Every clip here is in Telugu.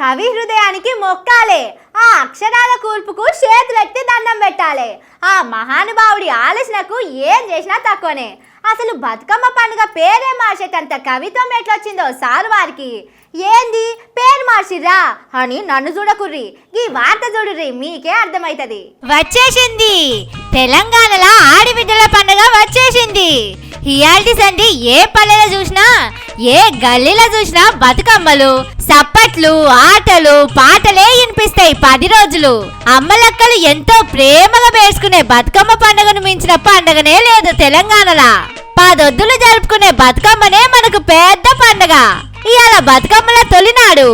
కవి హృదయానికి మొక్కాలే. ఆ అక్షరాల కూర్పుకు చేతులెత్తి దండం పెట్టాలి. ఆ మహానుభావుడి ఆలోచనకు ఏం చేసినా తక్కువనే. అసలు బతుకమ్మ పండుగ పేరే మార్చేటంత కవిత్వం ఎట్లొచ్చిందో సారు వారికి ఏంది? పేరు మార్చిర్రా? అని నన్ను చూడకుర్రి. ఈ వార్త చూడుర్రి మీకే అర్థమైతది. వచ్చేసింది. తెలంగాణలో ఆడిబిడ్డల పండుగ వచ్చేసింది. రియాలిటీస్ సండి ఏ పల్లెలో చూసినా ఏ గల్లీలో చూసినా బతుకమ్మలు సప్పట్లు ఆటలు పాటలే వినిపిస్తాయి పది రోజులు. అమ్మలక్కలు ఎంతో ప్రేమగా వేసుకునే బతుకమ్మ పండుగను మించిన పండుగనే లేదు తెలంగాణలా. పదొద్దులు జరుపుకునే బతుకమ్మనే మనకు పెద్ద పండుగ. ఇవాళ బతుకమ్మల తొలినాడు.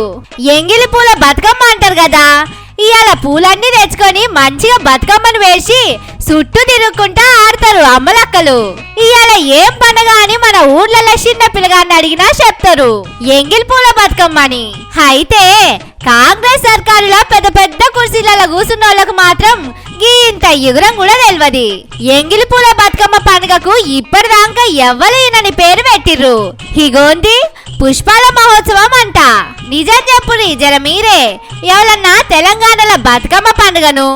ఎంగిలి పూల బతుకమ్మ అంటారు కదా ఇవాళ పూలన్నీ తెచ్చుకొని మంచిగా బతుకమ్మను వేసి చుట్టూ తిరుగుకుంటా ఆడతారు అమ్మలక్కలు. ఇవాళ ఏం పండగ అని మన ఊర్లలో చిన్న పిల్లగాన్ని అడిగినా చెప్తారు. ఎంగిల్ పూల బతుకమ్మ అని అయితే కాంగ్రెస్ సర్కారులో పెద్ద పెద్ద కుర్చీలలో కూర్చున్న వాళ్ళకు మాత్రం ఇంత ఎగురం కూడా తెలియదు ఎంగిలి పూల బతుకమ్మ పండుగకు ఇప్పటిదాకా ఎవ్వలేనని పేరు పెట్టిర్రు. హిగోంది పుష్పాల మహోత్సవం అంట. నిజం చెప్పురి జర మీరే. ఎవరన్నా తెలంగాణలో బతుకమ్మ పండుగను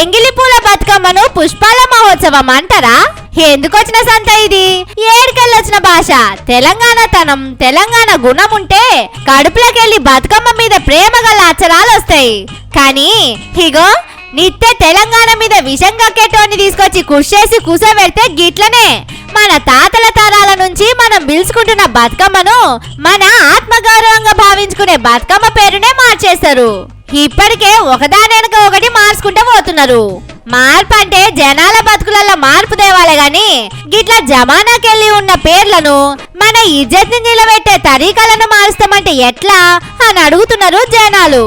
ఎంగిలి పూల బతుకమ్మను పుష్పాల మహోత్సవం అంటారా? ఎందుకొచ్చిన సంత ఇది? ఏడుకెళ్ళొచ్చిన భాష. తెలంగాణ తనం తెలంగాణ గుణం ఉంటే కడుపులోకెళ్ళి బతుకమ్మ మీద ప్రేమ గల అక్షరాలు వస్తాయి కానీ ఇగో నిత్య తెలంగాణ మీద విషం కక్కేటోని తీసుకొచ్చి కుషేసి కూసోబెడితే గిట్లనే. మన తాతల తరాల నుంచి మనం పిలుచుకుంటున్న బతుకమ్మను మన ఆత్మగౌరవంగా భావించుకునే బతుకమ్మ పేరునే మార్చేశారు ఇప్పటికే ఒకదాని వెనుక ఒకటి మార్చుకుంటూ పోతున్నారు. మార్పు అంటే జనాల బతుకులలో మార్పు తేవాలి గాని గిట్ల జమానాకెళ్ళి ఉన్న పేర్లను మన ఇజ్జత్ని నిలబెట్టే తరీకాలను మారుస్తామంటే ఎట్లా అని అడుగుతున్నారు జనాలు.